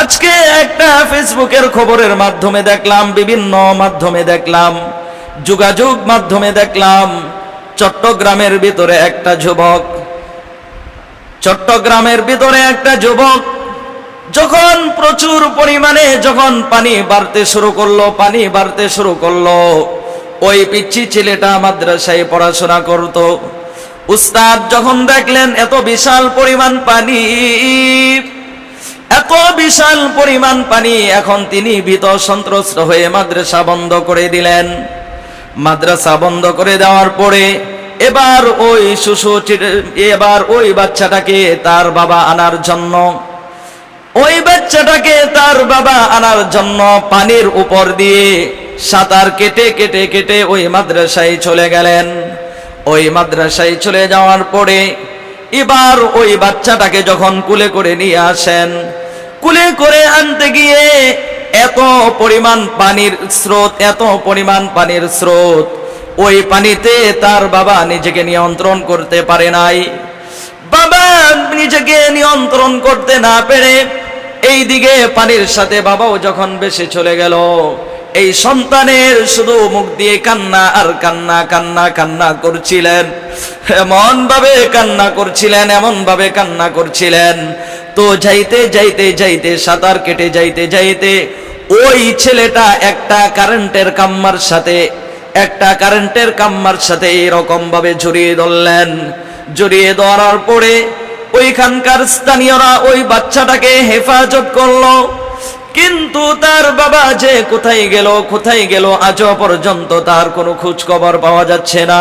আজকে একটা ফেসবুকের খবরের মাধ্যমে দেখলাম, বিভিন্ন মাধ্যমে দেখলাম, যোগাযোগ মাধ্যমে দেখলাম, চট্টগ্রামের ভিতরে একটা যুবক, চট্টগ্রামের ভিতরে একটা যুবক যখন প্রচুর পরিমাণে যখন পানি বাড়তে শুরু করল, পানি বাড়তে শুরু করল, ওই পিচ্ছি ছেলেটা মাদ্রাসায় পড়াশোনা করত। উস্তাদ যখন দেখলেন, এত বিশাল পরিমাণ পানি এত বিশাল পরিমাণ পানি এখন তিনি ভীত সন্ত্রস্ত হয়ে মাদ্রাসা বন্ধ করে দিলেন। মাদ্রাসা বন্ধ করে দেওয়ার পরে এবার ওই শিশু এবার ওই বাচ্চাটাকে তার বাবা আনার জন্য, ওই বাচ্চাটাকে তার বাবা আনার জন্য পানির উপর দিয়ে সাঁতার কেটে কেটে কেটে ওই মাদ্রাসায় চলে গেলেন। ওই মাদ্রাসায় চলে যাওয়ার পরে এবার ওই বাচ্চাটাকে যখন কুলে করে নিয়ে আসেন কুলে করে আনতে গিয়ে এত পরিমাণ পানির স্রোত, এত পরিমাণ পানির স্রোত, ওই পানিতে তার বাবা নিজেকে নিয়ন্ত্রণ করতে পারে নাই। বাবা নিজেকে নিয়ন্ত্রণ করতে না পেরে এই দিকে পানির সাথে বাবাও যখন বেশি চলে গেল, এই সন্তানের শুধু মুখ দিয়ে কান্না আর কান্না কান্না কান্না করছিলেন। এমন ভাবে কান্না করছিলেন এমন ভাবে কান্না করছিলেন। তো যাইতে যাইতে যাইতে, সাঁতার কেটে যাইতে যাইতে, ওই ছেলেটা একটা কারেন্টের কাম্মার সাথে, একটা কারেন্টের কাম্মার সাথে এরকম ভাবে জড়িয়ে ধরলেন। জড়িয়ে ধরার পরে ওইখানকার স্থানীয়রা ওই বাচ্চাটাকে হেফাজত করল। কিন্তু তার বাবা যে কোথায় গেল কোথায় গেল আজও পর্যন্ত তার কোনো খোঁজ খবর পাওয়া যাচ্ছে না।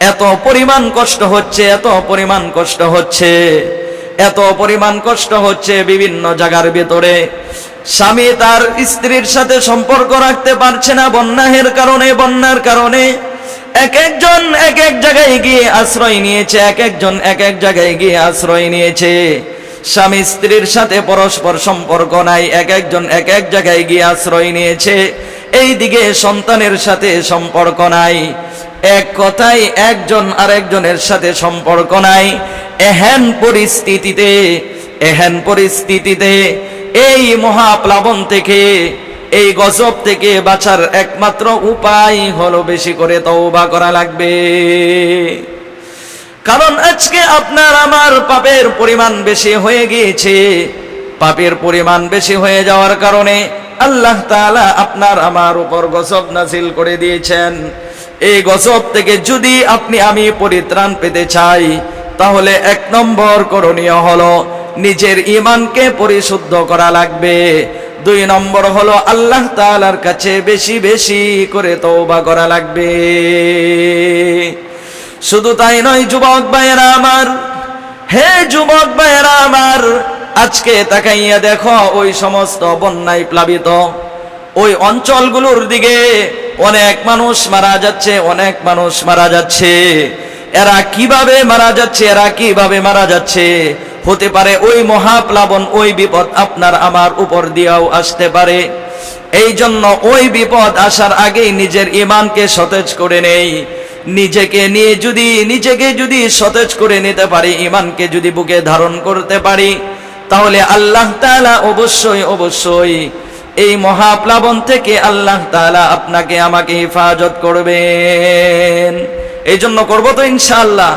এত পরিমাণ কষ্ট হচ্ছে, এত পরিমাণ কষ্ট হচ্ছে। এত পরিমাণ কষ্ট হচ্ছে বিভিন্ন জায়গার ভেতরে। স্বামী তার স্ত্রীর সাথে সম্পর্ক রাখতে পারছে না বন্যাহের কারণে, বন্যার কারণে। এক একজন এক এক জায়গায় গিয়ে আশ্রয় নিয়েছে, এক একজন এক এক জায়গায় গিয়ে আশ্রয় নিয়েছে। স্বামী স্ত্রীর সাথে পরস্পর সম্পর্ক নাই, এক একজন এক এক জায়গায় গিয়ে আশ্রয় নিয়েছে। এই দিকে সন্তানের সাথে সম্পর্ক নাই, এক কথায় একজন আরেকজনের সাথে সম্পর্ক নাই। এহেন পরিস্থিতিতে এহেন পরিস্থিতিতে এই মহাপ্লাবন থেকে, এই গজব থেকে বাঁচার একমাত্র উপায় হলো বেশি করে তওবা করা লাগবে। কারণ আজকে আপনার আমার পাপের পরিমাণ বেশি হয়ে গিয়েছে। পাপের পরিমাণ বেশি হয়ে যাওয়ার কারণে আল্লাহ তাআলা আপনার আমার উপর গজব নাজিল করে দিয়েছেন। এই গজব থেকে যদি আপনি আমি পরিত্রাণ পেতে চাই তাহলে এক নম্বর করণীয় হলো নিজের ইমানকে পরিশুদ্ধ করা লাগবে। দুই নম্বর হলো আল্লাহ তাআলার কাছে বেশি বেশি করে তওবা করা লাগবে। শুধু তাই নয়, যুবক ভাইয়েরা আমার, হে যুবক ভাইয়েরা আমার, আজকে তাকাইয়া দেখো ওই সমস্ত বন্যায় প্লাবিত। ওই অঞ্চলগুলোর দিকে অনেক মানুষ মারা যাচ্ছে, অনেক মানুষ মারা যাচ্ছে। এরা কীভাবে মারা যাচ্ছে, এরা কীভাবে মারা যাচ্ছে? হতে পারে ওই মহাপ্লাবন, ওই বিপদ আপনার আমার উপর দিয়েও আসতে পারে। এই জন্য ওই বিপদ আসার আগেই নিজের ইমানকে সতেজ করে নেই। নিজেকে নিয়ে যদি, নিজেকে যদি সতেজ করে নিতে পারি ইমানকে যদি বুকে ধারণ করতে পারি, তাহলে আল্লাহ তাআলা অবশ্যই অবশ্যই এই মহাপ্লাবন থেকে আল্লাহ তাআলা আপনাকে আমাকে হেফাজত করবেন। এই জন্য করব তো ইনশাআল্লাহ।